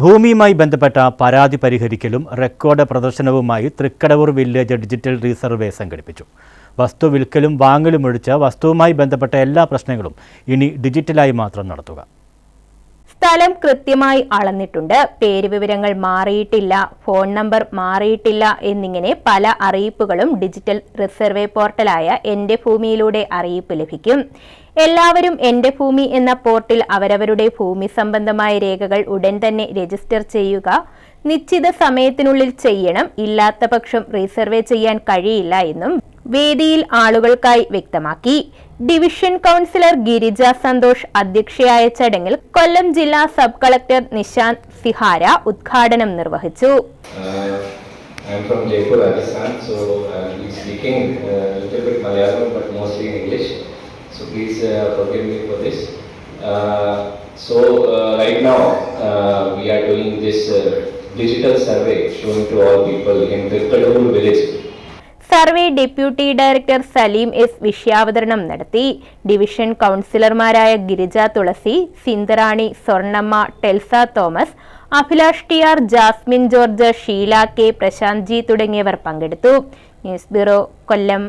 ഭൂമിയുമായി ബന്ധപ്പെട്ട പരാതി പരിഹരിക്കലും റെക്കോർഡ് പ്രദർശനവുമായി തൃക്കടവൂർ വില്ലേജ് ഡിജിറ്റൽ റീസർവേ സംഘടിപ്പിച്ചു. വസ്തു വിൽക്കലും വാങ്ങലും ഒഴിച്ച് വസ്തുവുമായി ബന്ധപ്പെട്ട എല്ലാ പ്രശ്നങ്ങളും ഇനി ഡിജിറ്റലായി മാത്രം നടത്തുക. സ്ഥലം കൃത്യമായി അളന്നിട്ടുണ്ട്. പേര് വിവരങ്ങൾ മാറിയിട്ടില്ല ഫോൺ നമ്പർ മാറിയിട്ടില്ല എന്നിങ്ങനെ പല അറിയിപ്പുകളും ഡിജിറ്റൽ റിസർവേ പോർട്ടലായ എന്റെ ഭൂമിയിലൂടെ അറിയിപ്പ് ലഭിക്കും. എല്ലാവരും എന്റെ ഭൂമി എന്ന പോർട്ടിൽ അവരവരുടെ ഭൂമി സംബന്ധമായ രേഖകൾ ഉടൻ തന്നെ രജിസ്റ്റർ ചെയ്യുക നിശ്ചിത സമയത്തിനുള്ളിൽ ചെയ്യണം. ഇല്ലാത്ത പക്ഷം റീസർവേ ചെയ്യാൻ കഴിയില്ല എന്നും വേദിയിൽ ആളുകൾക്കായി വ്യക്തമാക്കി ഡിവിഷൻ കൗൺസിലർ ഗിരിജ സന്തോഷ് അധ്യക്ഷയായ ചടങ്ങിൽ കൊല്ലം ജില്ലാ സബ് കളക്ടർ നിശാന്ത് സിഹാര ഉദ്ഘാടനം നിർവഹിച്ചു Uh, I'm from Jaipur, Rajasthan, so I'll be speaking a little bit Malayalam but mostly in English. So please uh, forgive me for this. Uh, so uh, right now uh, we are doing this uh, digital survey showing to all people in Tirkadur village. Survey deputy director Saleem S വിഷയാവതരണം നടത്തി. Division കൗൺസിലർമാരായ Girija Thulasi Sindarani Swarnamma Telsa Thomas Abhilash T R Jasmine George Sheela K Prashanth G തുടങ്ങിയവർ പങ്കെടുത്തു. News bureau Kollam.